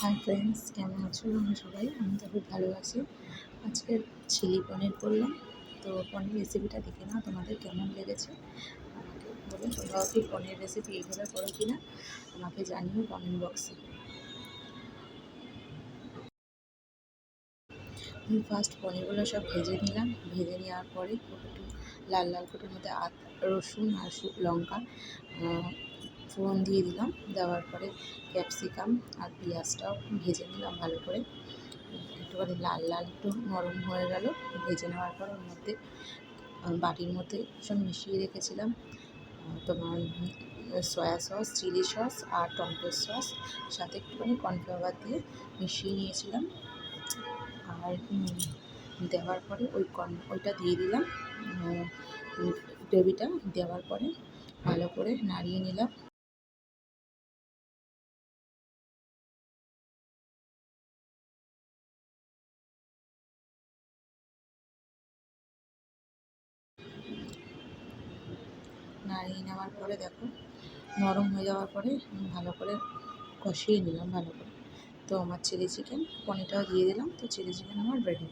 Hi friends কেমন আছো আমরা সবাই? আমি তো খুব ভালো আছি। আজকে চিলি পনির করলাম। তো পনির রেসিপিটা দেখে নাও, তোমাদের কেমন লেগেছে? আমাকে বলে তোমরাও কি পনির রেসিপি এইভাবে করো কি না আমাকে জানিও কমেন্ট বক্সে আমি ফার্স্ট পনিরগুলো সব ভেজে নিলাম। ভেজে নেওয়ার পরে একটু লাল লাল করে মধ্যে আদ, রসুন আর লঙ্কা ফোড়ন দিয়ে দিলাম। দেওয়ার পরে ক্যাপসিকাম আর পেঁয়াজটাও ভেজে নিলাম ভালো করে। একটুখানি লাল লাল একটু নরম হয়ে গেল। ভেজে নেওয়ার পর ওর মধ্যে বাটির মধ্যে সব মিশিয়ে রেখেছিলাম। তোমার সয়া সস, চিলি সস আর টমেটো সস সাথে একটুখানি কর্নফ্লাওয়ার দিয়ে মিশিয়ে নিয়েছিলাম। আর দেওয়ার পরে ওই কর্ন, ওইটা দিয়ে দিলাম। গ্রেভিটা দেওয়ার পরে ভালো করে নাড়িয়ে নিলাম। নাড়িয়ে নেওয়ার পরে দেখো, নরম হয়ে যাওয়ার পরে ভালো করে কষিয়ে নিলাম, ভালো করে। তো আমার চিলি চিকেন পনিরটাও দিয়ে দিলাম, তো চিলি চিকেন আমার রেডি